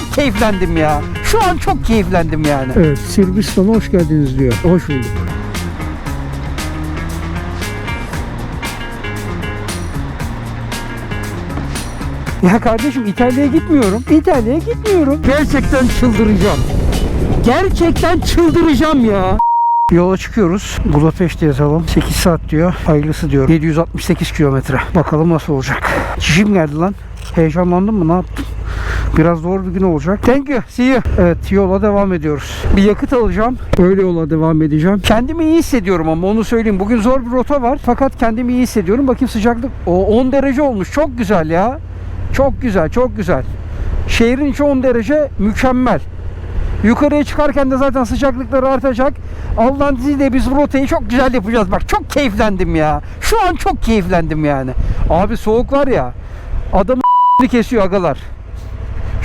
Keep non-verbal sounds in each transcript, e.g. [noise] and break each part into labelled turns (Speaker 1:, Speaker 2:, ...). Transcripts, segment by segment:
Speaker 1: çok keyiflendim ya. Şu an çok keyiflendim yani.
Speaker 2: Evet, Sırbistan'a hoş geldiniz diyor. Hoş bulduk.
Speaker 1: Ya kardeşim İtalya'ya gitmiyorum. İtalya'ya gitmiyorum. Gerçekten çıldıracağım. Gerçekten çıldıracağım ya. Yola çıkıyoruz. Budapeşte yazalım. 8 saat diyor. Hayırlısı diyor. 768 kilometre. Bakalım nasıl olacak. Çişim geldi lan. Heyecanlandım mı? Ne yaptım? Biraz zor bir gün olacak. Thank you. See you. Evet yola devam ediyoruz. Bir yakıt alacağım. Öyle yola devam edeceğim. Kendimi iyi hissediyorum ama onu söyleyeyim. Bugün zor bir rota var. Fakat kendimi iyi hissediyorum. Bakayım sıcaklık. O 10 derece olmuş. Çok güzel ya. Çok güzel. Çok güzel. Şehrin içi 10 derece mükemmel. Yukarıya çıkarken de zaten sıcaklıkları artacak. Allah'ın izniyle biz rotayı çok güzel yapacağız. Bak çok keyiflendim ya. Şu an çok keyiflendim yani. Abi soğuk var ya. Adamı [laughs] kesiyor agalar.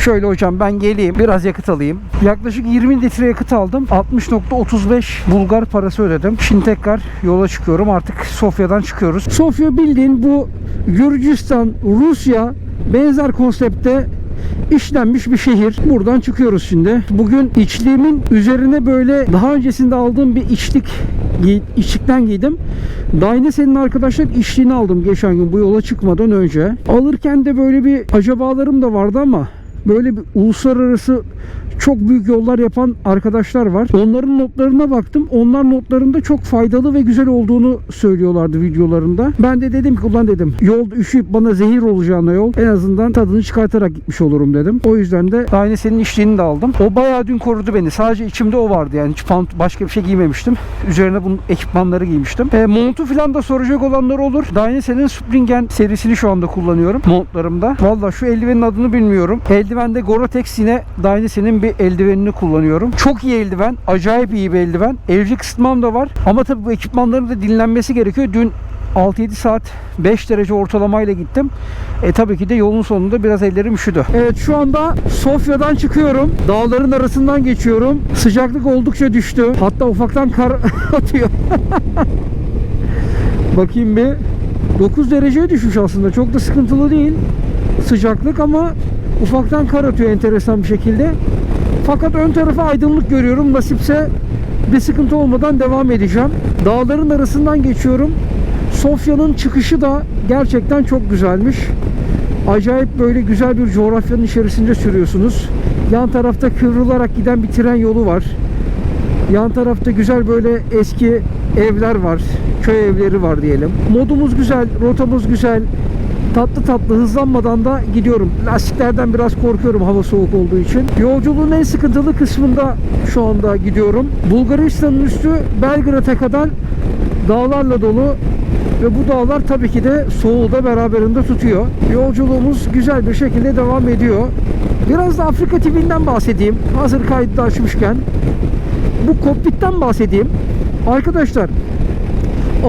Speaker 1: Şöyle hocam ben geleyim biraz yakıt alayım. Yaklaşık 20 litre yakıt aldım. 60.35 Bulgar parası ödedim. Şimdi tekrar yola çıkıyorum. Artık Sofya'dan çıkıyoruz. Sofya bildiğin bu Gürcistan, Rusya benzer konsepte işlenmiş bir şehir. Buradan çıkıyoruz şimdi. Bugün içliğimin üzerine böyle daha öncesinde aldığım bir içlik içlikten giydim. Daha yine senin arkadaşlar içliğini aldım geçen gün bu yola çıkmadan önce. Alırken de böyle bir acabalarım da vardı ama böyle bir uluslararası çok büyük yollar yapan arkadaşlar var. Onların notlarına baktım. Onlar notlarında çok faydalı ve güzel olduğunu söylüyorlardı videolarında. Ben de dedim ki ulan dedim yolda üşüyüp bana zehir olacağına yol en azından tadını çıkartarak gitmiş olurum dedim. O yüzden de aynı senin içtiğini de aldım. O bayağı dün korudu beni. Sadece içimde o vardı yani. Hiç başka bir şey giymemiştim. Üzerine bunun ekipmanları giymiştim. E, montu falan da soracak olanlar olur. Dynase'nin Springen serisini şu anda kullanıyorum montlarımda. Valla şu eldivenin adını bilmiyorum. Eldivende Gore-Tex yine Dynase'nin bir eldivenini kullanıyorum. Çok iyi eldiven. Acayip iyi bir eldiven. Elcik ısıtmam da var. Ama tabii bu ekipmanların da dinlenmesi gerekiyor. Dün 6-7 saat 5 derece ortalamayla gittim. E tabii ki de yolun sonunda biraz ellerim üşüdü. Evet şu anda Sofya'dan çıkıyorum. Dağların arasından geçiyorum. Sıcaklık oldukça düştü. Hatta ufaktan kar [laughs] atıyor. Bakayım bir. 9 dereceye düşmüş aslında. Çok da sıkıntılı değil sıcaklık ama ufaktan kar atıyor enteresan bir şekilde. Fakat ön tarafa aydınlık görüyorum. Nasipse bir sıkıntı olmadan devam edeceğim. Dağların arasından geçiyorum. Sofya'nın çıkışı da gerçekten çok güzelmiş. Acayip böyle güzel bir coğrafyanın içerisinde sürüyorsunuz. Yan tarafta kıvrılarak giden bir tren yolu var. Yan tarafta güzel böyle eski evler var. Köy evleri var diyelim. Modumuz güzel, rotamız güzel. Tatlı tatlı hızlanmadan da gidiyorum. Lastiklerden biraz korkuyorum hava soğuk olduğu için. Yolculuğun en sıkıntılı kısmında şu anda gidiyorum. Bulgaristan'ın üstü Belgrad'a kadar dağlarla dolu ve bu dağlar tabii ki de soğuğu da beraberinde tutuyor. Yolculuğumuz güzel bir şekilde devam ediyor. Biraz da Afrika TV'nden bahsedeyim. Hazır kayıtta açmışken. Bu kokpitten bahsedeyim. Arkadaşlar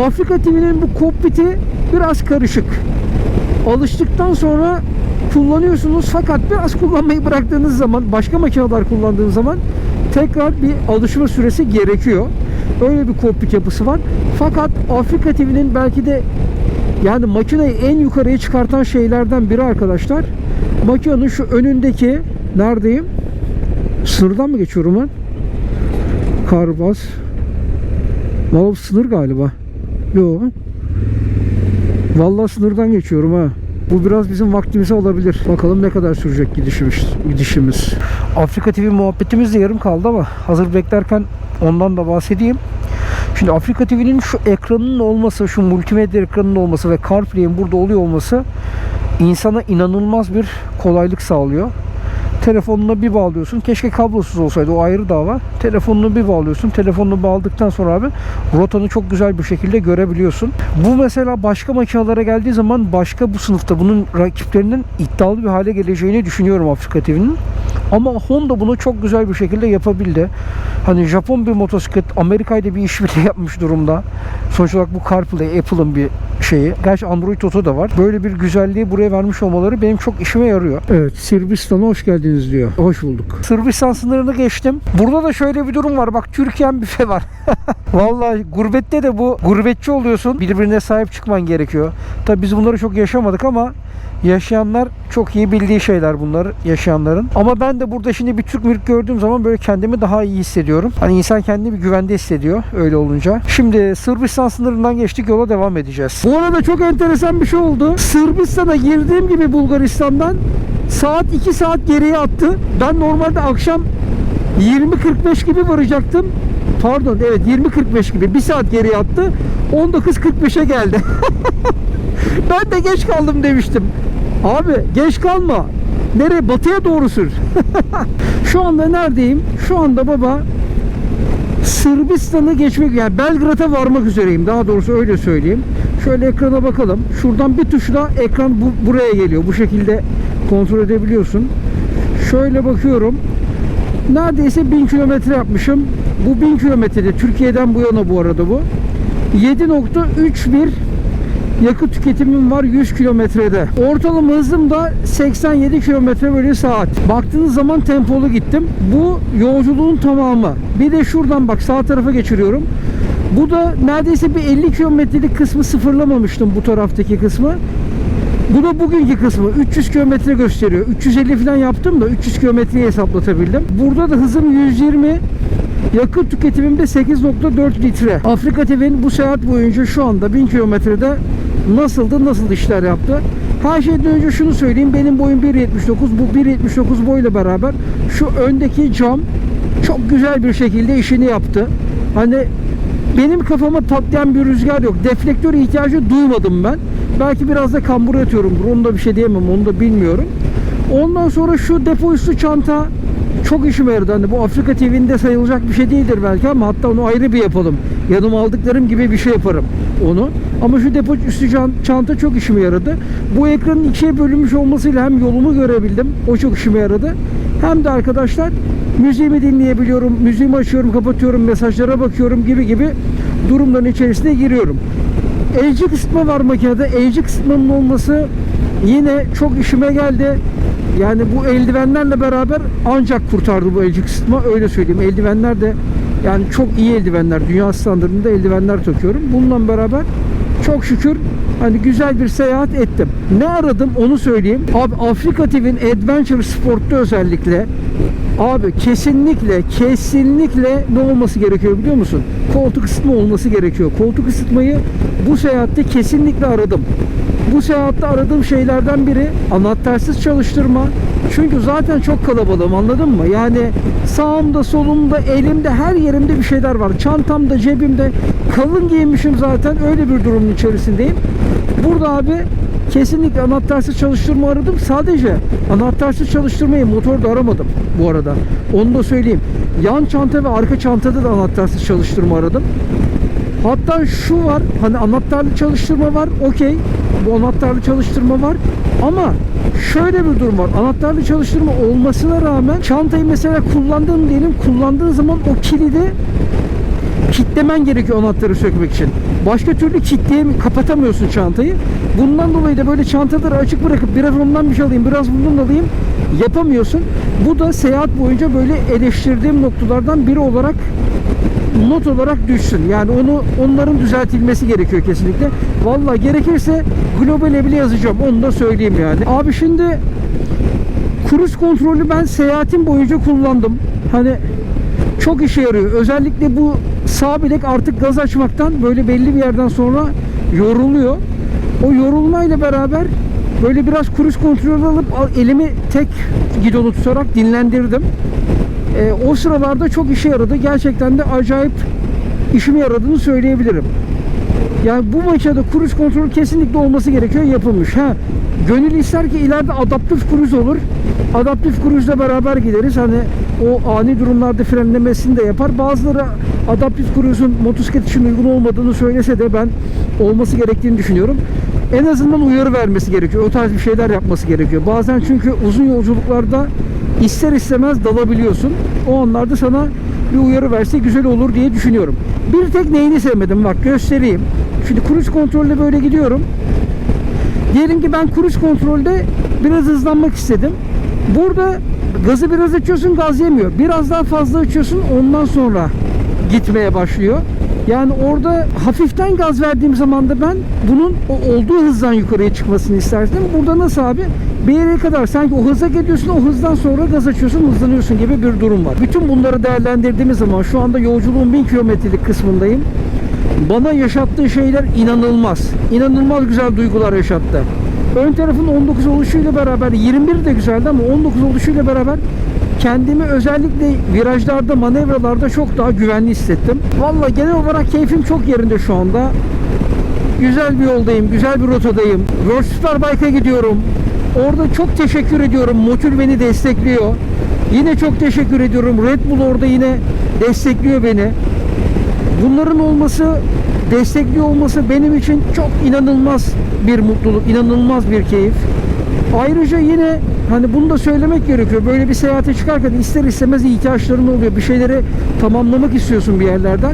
Speaker 1: Afrika TV'nin bu kokpiti biraz karışık. Alıştıktan sonra kullanıyorsunuz fakat biraz kullanmayı bıraktığınız zaman başka makineler kullandığınız zaman tekrar bir alışma süresi gerekiyor. Öyle bir kokpit yapısı var. Fakat Afrika TV'nin belki de yani makineyi en yukarıya çıkartan şeylerden biri arkadaşlar. Makinenin şu önündeki neredeyim? Sınırdan mı geçiyorum ben? Karbaz. Bu sınır galiba. Yok. Vallahi sınırdan geçiyorum ha. Bu biraz bizim vaktimizi alabilir. Bakalım ne kadar sürecek gidişimiz. gidişimiz. Afrika TV muhabbetimiz de yarım kaldı ama hazır beklerken ondan da bahsedeyim. Şimdi Afrika TV'nin şu ekranının olması, şu multimedya ekranının olması ve CarPlay'in burada oluyor olması insana inanılmaz bir kolaylık sağlıyor. Telefonuna bir bağlıyorsun. Keşke kablosuz olsaydı o ayrı dava. Telefonunu bir bağlıyorsun. Telefonunu bağladıktan sonra abi rotanı çok güzel bir şekilde görebiliyorsun. Bu mesela başka makinelere geldiği zaman başka bu sınıfta bunun rakiplerinin iddialı bir hale geleceğini düşünüyorum Afrika TV'nin. Ama Honda bunu çok güzel bir şekilde yapabildi. Hani Japon bir motosiklet Amerika'yla bir işbirliği [laughs] yapmış durumda. Sonuç olarak bu CarPlay Apple'ın bir şeyi. Gerçi Android Auto da var. Böyle bir güzelliği buraya vermiş olmaları benim çok işime yarıyor. Evet, Sırbistan'a hoş geldiniz diyor. Hoş bulduk. Sırbistan sınırını geçtim. Burada da şöyle bir durum var. Bak Türkiye'm büfe var. [laughs] Vallahi gurbette de bu gurbetçi oluyorsun. Birbirine sahip çıkman gerekiyor. Tabi biz bunları çok yaşamadık ama Yaşayanlar çok iyi bildiği şeyler bunlar yaşayanların. Ama ben de burada şimdi bir Türk mülk gördüğüm zaman böyle kendimi daha iyi hissediyorum. Hani insan kendini bir güvende hissediyor öyle olunca. Şimdi Sırbistan sınırından geçtik yola devam edeceğiz. Bu arada çok enteresan bir şey oldu. Sırbistan'a girdiğim gibi Bulgaristan'dan saat 2 saat geriye attı. Ben normalde akşam 20.45 gibi varacaktım. Pardon evet 20.45 gibi bir saat geriye attı. 19.45'e geldi. [laughs] ben de geç kaldım demiştim. Abi geç kalma. Nereye? Batıya doğru sür. [laughs] Şu anda neredeyim? Şu anda baba Sırbistan'ı geçmek yani Belgrad'a varmak üzereyim. Daha doğrusu öyle söyleyeyim. Şöyle ekrana bakalım. Şuradan bir tuşla ekran bu, buraya geliyor. Bu şekilde kontrol edebiliyorsun. Şöyle bakıyorum. Neredeyse 1000 kilometre yapmışım. Bu 1000 kilometrede Türkiye'den bu yana bu arada bu. 7.31 yakıt tüketimim var 100 kilometrede. Ortalama hızım da 87 kilometre bölü saat. Baktığınız zaman tempolu gittim. Bu yolculuğun tamamı. Bir de şuradan bak sağ tarafa geçiriyorum. Bu da neredeyse bir 50 kilometrelik kısmı sıfırlamamıştım bu taraftaki kısmı. Bu da bugünkü kısmı. 300 kilometre gösteriyor. 350 falan yaptım da 300 kilometreyi hesaplatabildim. Burada da hızım 120. Yakıt tüketimim de 8.4 litre. Afrika TV'nin bu seyahat boyunca şu anda 1000 kilometrede nasıldı, nasıl işler yaptı. Her şeyden önce şunu söyleyeyim. Benim boyum 1.79. Bu 1.79 boyla beraber şu öndeki cam çok güzel bir şekilde işini yaptı. Hani benim kafama patlayan bir rüzgar yok. Deflektör ihtiyacı duymadım ben. Belki biraz da kambur yatıyorum. Onu da bir şey diyemem. Onu da bilmiyorum. Ondan sonra şu depo üstü çanta çok işime yaradı. Hani bu Afrika TV'nde sayılacak bir şey değildir belki ama hatta onu ayrı bir yapalım. Yanıma aldıklarım gibi bir şey yaparım onu. Ama şu depo üstü çanta çok işime yaradı. Bu ekranın ikiye bölünmüş olmasıyla hem yolumu görebildim. O çok işime yaradı. Hem de arkadaşlar müziğimi dinleyebiliyorum. Müziğimi açıyorum, kapatıyorum, mesajlara bakıyorum gibi gibi durumların içerisine giriyorum. Elci kısıtma var makinede. Elci kısıtmanın olması yine çok işime geldi. Yani bu eldivenlerle beraber ancak kurtardı bu elci kısıtma. Öyle söyleyeyim. Eldivenler de yani çok iyi eldivenler. Dünya standartında eldivenler takıyorum. Bununla beraber çok şükür hani güzel bir seyahat ettim. Ne aradım onu söyleyeyim. Abi Afrika TV'nin Adventure Sport'ta özellikle Abi kesinlikle kesinlikle ne olması gerekiyor biliyor musun? Koltuk ısıtma olması gerekiyor. Koltuk ısıtmayı bu seyahatte kesinlikle aradım. Bu seyahatte aradığım şeylerden biri anahtarsız çalıştırma. Çünkü zaten çok kalabalığım anladın mı? Yani sağımda, solumda, elimde, her yerimde bir şeyler var. Çantamda, cebimde kalın giymişim zaten öyle bir durumun içerisindeyim. Burada abi kesinlikle anahtarsız çalıştırma aradım. Sadece anahtarsız çalıştırmayı motorda aramadım bu arada. Onu da söyleyeyim. Yan çanta ve arka çantada da anahtarsız çalıştırma aradım. Hatta şu var hani anahtarlı çalıştırma var okey bu anahtarlı çalıştırma var ama şöyle bir durum var anahtarlı çalıştırma olmasına rağmen çantayı mesela kullandığım diyelim kullandığın zaman o kilidi kitlemen gerekiyor anahtarı sökmek için. Başka türlü kitleyem kapatamıyorsun çantayı. Bundan dolayı da böyle çantaları açık bırakıp biraz ondan bir şey alayım, biraz bundan alayım yapamıyorsun. Bu da seyahat boyunca böyle eleştirdiğim noktalardan biri olarak not olarak düşsün. Yani onu onların düzeltilmesi gerekiyor kesinlikle. Vallahi gerekirse globale bile yazacağım. Onu da söyleyeyim yani. Abi şimdi kruz kontrolü ben seyahatim boyunca kullandım. Hani çok işe yarıyor. Özellikle bu sağ bilek artık gaz açmaktan böyle belli bir yerden sonra yoruluyor. O yorulmayla beraber böyle biraz kruz kontrolü alıp al- elimi tek gidonu tutarak dinlendirdim. E, o sıralarda çok işe yaradı. Gerçekten de acayip işime yaradığını söyleyebilirim. Yani bu maçada kruz kontrolü kesinlikle olması gerekiyor yapılmış. Ha, gönül ister ki ileride adaptif kruz olur. Adaptif kruzla beraber gideriz. Hani o ani durumlarda frenlemesini de yapar. Bazıları adaptif kruzun motosiklet için uygun olmadığını söylese de ben olması gerektiğini düşünüyorum. En azından uyarı vermesi gerekiyor. O tarz bir şeyler yapması gerekiyor. Bazen çünkü uzun yolculuklarda ister istemez dalabiliyorsun. O anlarda sana bir uyarı verse güzel olur diye düşünüyorum. Bir tek neyini sevmedim bak göstereyim. Şimdi kruz kontrolde böyle gidiyorum. Diyelim ki ben kruz kontrolde biraz hızlanmak istedim. Burada gazı biraz açıyorsun gaz yemiyor. Biraz daha fazla açıyorsun ondan sonra gitmeye başlıyor. Yani orada hafiften gaz verdiğim zaman da ben bunun olduğu hızdan yukarıya çıkmasını isterdim. Burada nasıl abi? Bir yere kadar sanki o hıza gidiyorsun o hızdan sonra gaz açıyorsun hızlanıyorsun gibi bir durum var. Bütün bunları değerlendirdiğimiz zaman şu anda yolculuğun 1000 kilometrelik kısmındayım. Bana yaşattığı şeyler inanılmaz. İnanılmaz güzel duygular yaşattı. Ön tarafın 19 oluşuyla beraber 21 de güzeldi ama 19 oluşuyla beraber kendimi özellikle virajlarda, manevralarda çok daha güvenli hissettim. Valla genel olarak keyfim çok yerinde şu anda. Güzel bir yoldayım, güzel bir rotadayım. World Superbike'a gidiyorum. Orada çok teşekkür ediyorum. Motul beni destekliyor. Yine çok teşekkür ediyorum. Red Bull orada yine destekliyor beni. Bunların olması, destekliyor olması benim için çok inanılmaz bir mutluluk, inanılmaz bir keyif. Ayrıca yine hani bunu da söylemek gerekiyor. Böyle bir seyahate çıkarken ister istemez ihtiyaçların oluyor. Bir şeyleri tamamlamak istiyorsun bir yerlerden.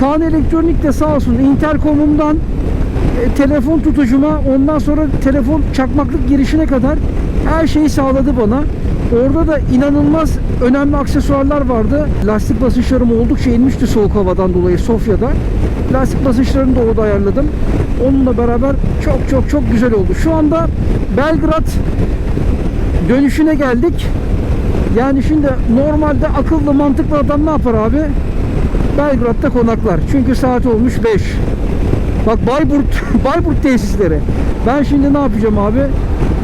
Speaker 1: Kaan Elektronik de sağ olsun interkomumdan e, telefon tutucuma ondan sonra telefon çakmaklık girişine kadar her şeyi sağladı bana. Orada da inanılmaz önemli aksesuarlar vardı. Lastik basınçlarım oldukça inmişti soğuk havadan dolayı Sofya'da. Lastik basınçlarını da orada ayarladım. Onunla beraber çok çok çok güzel oldu. Şu anda Belgrad dönüşüne geldik. Yani şimdi normalde akıllı mantıklı adam ne yapar abi? Belgrad'da konaklar. Çünkü saat olmuş 5. Bak Bayburt, [laughs] Bayburt tesisleri. Ben şimdi ne yapacağım abi?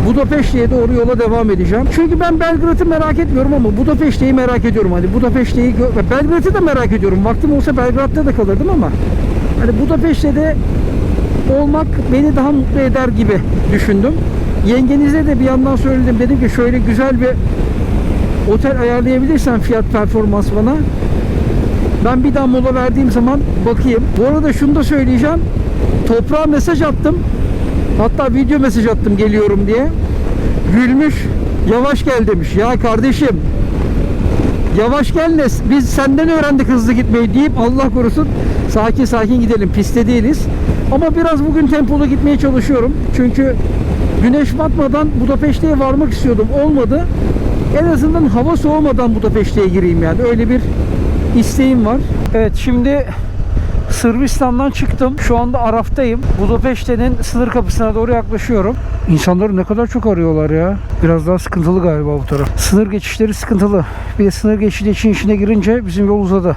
Speaker 1: Budapeşte'ye doğru yola devam edeceğim. Çünkü ben Belgrad'ı merak etmiyorum ama Budapeşte'yi merak ediyorum. Hani Budapeşte'yi Belgrad'ı da merak ediyorum. Vaktim olsa Belgrad'da da kalırdım ama hani Budapeşte'de olmak beni daha mutlu eder gibi düşündüm. Yengenize de bir yandan söyledim. Dedim ki şöyle güzel bir otel ayarlayabilirsen fiyat performans bana. Ben bir daha mola verdiğim zaman bakayım. Bu arada şunu da söyleyeceğim. Toprağa mesaj attım. Hatta video mesaj attım geliyorum diye. Gülmüş. Yavaş gel demiş. Ya kardeşim yavaş gel ne? Biz senden öğrendik hızlı gitmeyi deyip Allah korusun sakin sakin gidelim. Piste değiliz. Ama biraz bugün tempolu gitmeye çalışıyorum. Çünkü güneş batmadan Budapeşte'ye varmak istiyordum. Olmadı. En azından hava soğumadan Budapeşte'ye gireyim yani. Öyle bir isteğim var. Evet şimdi Sırbistan'dan çıktım. Şu anda Araf'tayım. Budapeşte'nin sınır kapısına doğru yaklaşıyorum. İnsanları ne kadar çok arıyorlar ya. Biraz daha sıkıntılı galiba bu taraf. Sınır geçişleri sıkıntılı. Bir de sınır geçişi için içine girince bizim yol uzadı.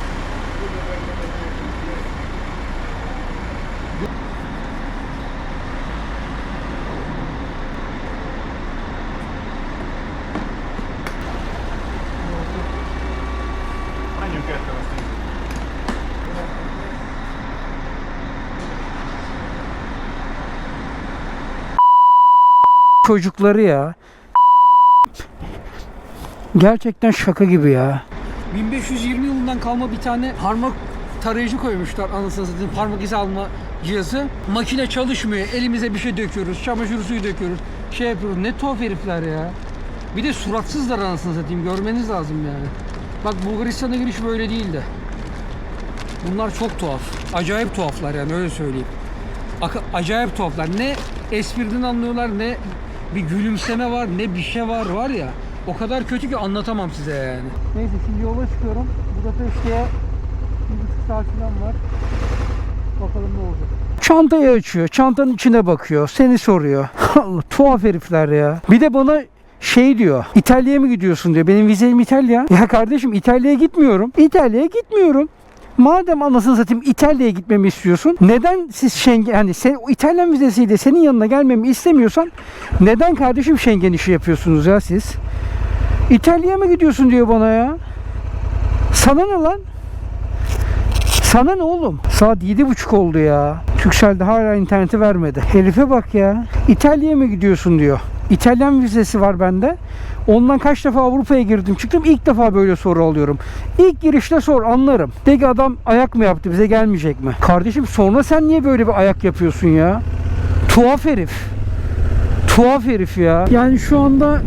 Speaker 1: Çocukları ya. Gerçekten şaka gibi ya. 1520 yılından kalma bir tane parmak tarayıcı koymuşlar anasını satayım parmak izi alma cihazı. Makine çalışmıyor. Elimize bir şey döküyoruz. Çamaşır suyu döküyoruz. Şey yapıyoruz. Ne tuhaf herifler ya. Bir de suratsızlar anasını satayım. Görmeniz lazım yani. Bak Bulgaristan'a giriş böyle değildi. Bunlar çok tuhaf. Acayip tuhaflar yani öyle söyleyeyim. Acayip tuhaflar. Ne espriden anlıyorlar ne bir gülümseme var ne bir şey var var ya. O kadar kötü ki anlatamam size yani. Neyse şimdi yola çıkıyorum. Budapeşte'ye bir buçuk saat falan var. Bakalım ne olacak. Çantayı açıyor. Çantanın içine bakıyor. Seni soruyor. [laughs] Allah tuhaf herifler ya. Bir de bana şey diyor. İtalya'ya mı gidiyorsun diyor. Benim vizem İtalya. Ya kardeşim İtalya'ya gitmiyorum. İtalya'ya gitmiyorum. Madem anasını satayım İtalya'ya gitmemi istiyorsun. Neden siz Schengen hani sen İtalyan vizesiyle senin yanına gelmemi istemiyorsan neden kardeşim Schengen işi yapıyorsunuz ya siz? İtalya'ya mı gidiyorsun diyor bana ya. Sana ne lan? Sana ne oğlum? Saat yedi buçuk oldu ya. Türkcell'de hala interneti vermedi. Herife bak ya. İtalya'ya mı gidiyorsun diyor. İtalyan vizesi var bende. Ondan kaç defa Avrupa'ya girdim çıktım. İlk defa böyle soru alıyorum. İlk girişte sor anlarım. De ki adam ayak mı yaptı bize gelmeyecek mi? Kardeşim sonra sen niye böyle bir ayak yapıyorsun ya? Tuhaf herif. Tuhaf herif ya. Yani şu anda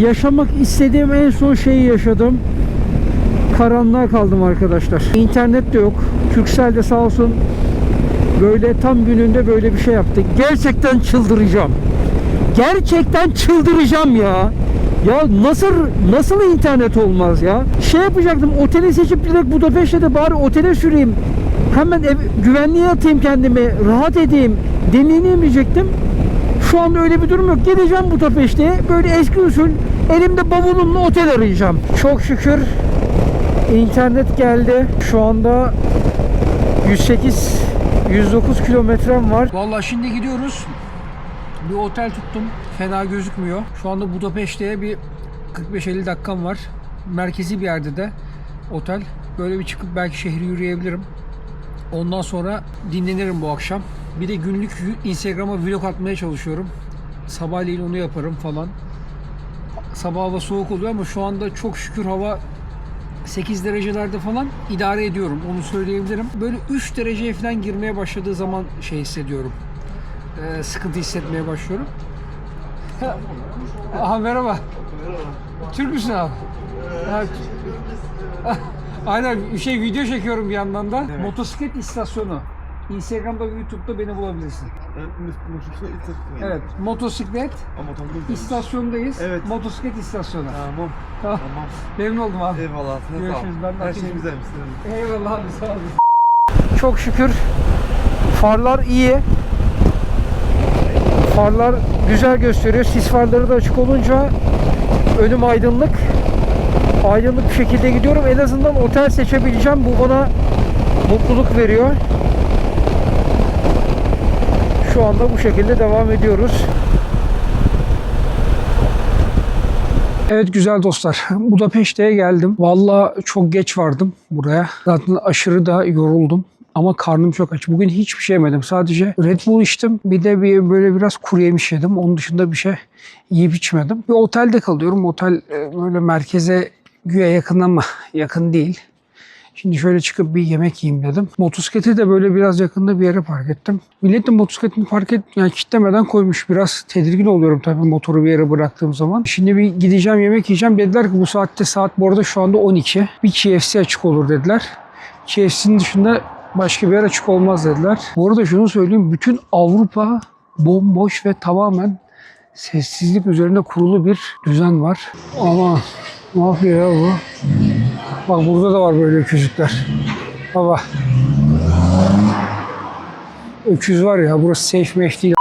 Speaker 1: yaşamak istediğim en son şeyi yaşadım. Karanlığa kaldım arkadaşlar. İnternet de yok. Turkcell de sağ olsun böyle tam gününde böyle bir şey yaptı. Gerçekten çıldıracağım. Gerçekten çıldıracağım ya. Ya nasıl nasıl internet olmaz ya? Şey yapacaktım oteli seçip direkt Budapeşte'de bari otele süreyim.
Speaker 3: hemen ev, güvenliğe atayım kendimi, rahat edeyim, deneyimleyecektim. Şu anda öyle bir durum yok. Gideceğim Budapeşte'ye böyle eski usul elimde bavulumla otel arayacağım. Çok şükür internet geldi. Şu anda 108 109 kilometrem var. Vallahi şimdi gidiyoruz. Bir otel tuttum. Fena gözükmüyor. Şu anda Budapeşte'ye bir 45-50 dakikam var. Merkezi bir yerde de otel. Böyle bir çıkıp belki şehri yürüyebilirim. Ondan sonra dinlenirim bu akşam. Bir de günlük Instagram'a vlog atmaya çalışıyorum. Sabahleyin onu yaparım falan. Sabah hava soğuk oluyor ama şu anda çok şükür hava 8 derecelerde falan idare ediyorum. Onu söyleyebilirim. Böyle 3 dereceye falan girmeye başladığı zaman şey hissediyorum. Ee, sıkıntı hissetmeye başlıyorum. Aha merhaba. Türk müsün abi? Ha, [laughs] Aynen şey video çekiyorum bir yandan da. Motosiklet istasyonu. Instagram'da ve YouTube'da beni bulabilirsin.
Speaker 4: Motosiklet istasyonu.
Speaker 3: Evet, motosiklet istasyondayız.
Speaker 4: Evet.
Speaker 3: Motosiklet istasyonu.
Speaker 4: Tamam.
Speaker 3: Tamam. Memnun oldum abi.
Speaker 4: Eyvallah.
Speaker 3: Görüşürüz, ben de
Speaker 4: Her şey güzel misin?
Speaker 3: Eyvallah abi sağ olun. Çok şükür farlar iyi. Farlar güzel gösteriyor. Sis farları da açık olunca önüm aydınlık. Aydınlık bir şekilde gidiyorum. En azından otel seçebileceğim. Bu bana mutluluk veriyor. Şu anda bu şekilde devam ediyoruz. Evet güzel dostlar. Budapeşte'ye geldim. Valla çok geç vardım buraya. Zaten aşırı da yoruldum. Ama karnım çok aç. Bugün hiçbir şey yemedim. Sadece Red Bull içtim. Bir de bir böyle biraz kuru yemiş yedim. Onun dışında bir şey yiyip içmedim. Bir otelde kalıyorum. Otel e, böyle merkeze güya yakın ama [laughs] yakın değil. Şimdi şöyle çıkıp bir yemek yiyeyim dedim. Motosikleti de böyle biraz yakında bir yere park ettim. Millet de motosikletini park et, yani kitlemeden koymuş. Biraz tedirgin oluyorum tabii motoru bir yere bıraktığım zaman. Şimdi bir gideceğim yemek yiyeceğim. Dediler ki bu saatte saat bu arada şu anda 12. Bir KFC açık olur dediler. KFC'nin dışında başka bir yer açık olmaz dediler. Bu arada şunu söyleyeyim. Bütün Avrupa bomboş ve tamamen sessizlik üzerine kurulu bir düzen var. Ama ne yapıyor ya bu? Bak burada da var böyle öküzlükler. Baba. Öküz var ya burası safe mesh değil